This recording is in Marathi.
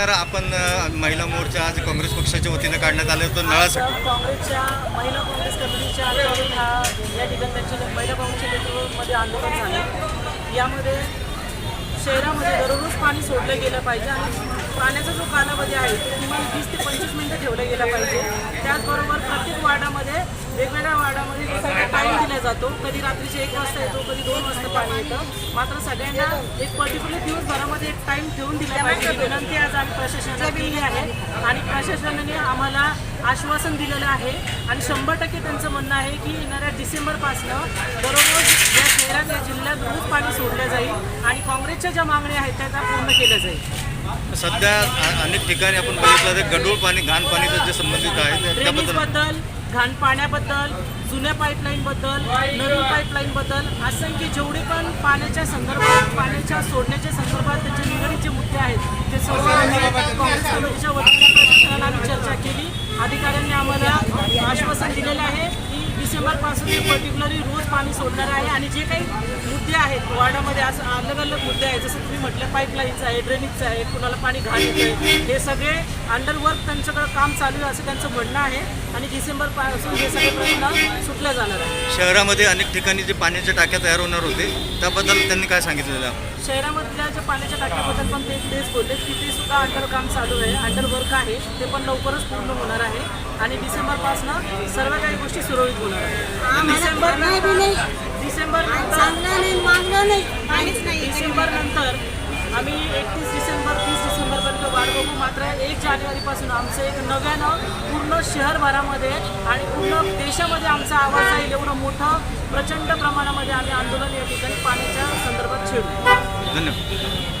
सांगणार आपण महिला मोर्चा आज काँग्रेस पक्षाच्या वतीनं काढण्यात आलं होतं नळासाठी काँग्रेसच्या महिला काँग्रेस कमिटीच्या आंदोलन हा या ठिकाणी त्यांच्या महिला काँग्रेसच्या नेतृत्वामध्ये आंदोलन झालं. यामध्ये शहरामध्ये दररोज पाणी सोडलं गेलं पाहिजे आणि पाण्याचा जो कालावधी आहे तो किमान वीस ते पंचवीस मिनिटं ठेवला गेला पाहिजे. त्याचबरोबर प्रत्येक वार्डामध्ये वेगवेगळ्या टाईम जातो. कधी रात्रीचे एक वाजता येतो कधी दोन वाजता पाणी येतं. मात्र सगळ्यांना एक पर्टिक्युलर दिवसभरामध्ये एक टाईम ठेवून दिला पाहिजे विनंती आज आम्ही प्रशासनाला केली आहे. आणि प्रशासनाने आम्हाला आश्वासन दिलेलं आहे. आणि शंभर टक्के त्यांचं म्हणणं आहे की येणाऱ्या डिसेंबरपासनं दररोज या शहरात या जिल्ह्यात रोज पाणी सोडलं जाईल आणि काँग्रेसच्या ज्या मागण्या आहेत त्या त्या पूर्ण केल्या जाईल. सध्या अनेक ठिकाणी आपण बघितलं तर गढूळ पाणी घाण पाणीचं जे संबंधित आहे त्या- त्याबद्दल घाण पाण्याबद्दल जुन्या पाईपलाईनबद्दल नवीन पाईपलाईनबद्दल असंख्य जेवढे पण पाण्याच्या संदर्भात पाण्याच्या सोडण्याच्या संदर्भात त्याचे निगडीत जे मुद्दे आहेत ते सर्व काँग्रेस कमिटीच्या वतीने प्रशासनाला आम्ही चर्चा केली. अधिकाऱ्यांनी आम्हाला आश्वासन दिलेलं आहे की डिसेंबरपासून पर्टिक्युलरली रोज पाणी सोडणार आहे आणि जे काही मुद्दे आहेत वार्डामध्ये असं अलग अलग मुद्दे आहेत जसं तुम्ही म्हटलं पाईपलाईनचं आहे ड्रेनेजचं आहे कुणाला पाणी घाण येतं हे सगळे अंडरवर्क त्यांच्याकडं काम चालू आहे असं त्यांचं म्हणणं आहे आणि डिसेंबरपासून हे सगळे प्रश्न सुटले जाणार आहे शहरामध्ये अनेक ठिकाणी जे पाण्याच्या टाक्या तयार होणार होते त्याबद्दल त्यांनी काय सांगितलेलं आहे? शहरामधल्या ज्या पाण्याच्या टाक्याबद्दल पण ते तेच बोलले की ते सुद्धा अंडर काम चालू आहे अंडर वर्क आहे ते पण लवकरच पूर्ण होणार आहे आणि डिसेंबरपासनं सर्व काही गोष्टी सुरळीत होणार आहे डिसेंबर डिसेंबर नंतर नाही मागलं नाही काहीच नाही डिसेंबर नंतर आम्ही एकतीस डिसेंबर तीस डिसेंबरपर्यंत वाट बघू. मात्र एक जानेवारीपासून आमचं एक नव्यानं पूर्ण शहरभरामध्ये आणि पूर्ण देशामध्ये आमचा आवाज जाईल एवढं मोठं प्रचंड प्रमाणामध्ये आम्ही आंदोलन या ठिकाणी पाण्याच्या संदर्भात छेडू. धन्यवाद.